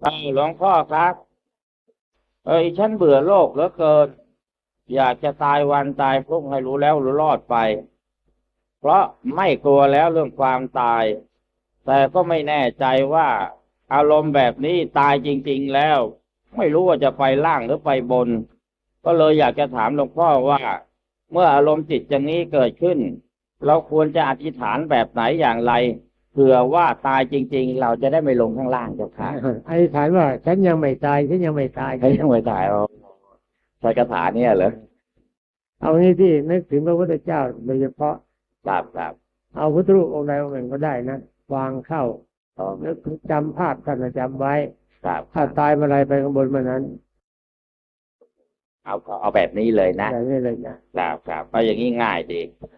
เออหลวงพ่อครับ เอ้ยฉันเบื่อโลกเหลือเกิน อยากจะตายวันตายพรุ่งให้รู้แล้วรู้รอดไป เพราะไม่กลัวแล้วเรื่องความตาย แต่ก็ไม่แน่ใจว่า อารมณ์แบบนี้ตายจริง ๆแล้ว ไม่รู้ว่าจะไปล่างหรือไปบน ก็เลยอยากจะถามหลวงพ่อว่า เมื่ออารมณ์จิตอย่างนี้เกิดขึ้น เราควรจะอธิษฐานแบบไหนอย่างไร เผื่อว่าตายจริง ๆ เราจะได้ไม่ลงข้างล่างเจ้าค่ะอธิษฐานว่า ฉันยังไม่ตายฉันยังไม่ตายใช้ยังไม่ตายเอาใช้คาถาเนี่ยเหรอเอางี้ที่นึกถึงพระพุทธเจ้าโดยเฉพาะครับครับเอาพุทธรูปองค์ใดองค์หนึ่งก็ได้นะวางเข้าอ๋อนึกถึงจำภาพท่านน่ะจำไว้ครับถ้าตายเมื่อไรไปข้างบนเมื่อนั้น เอาเอาแบบนี้เลยนะอย่างนี้เลยนะครับครับเพราะอย่างนี้ง่ายดีอ้าว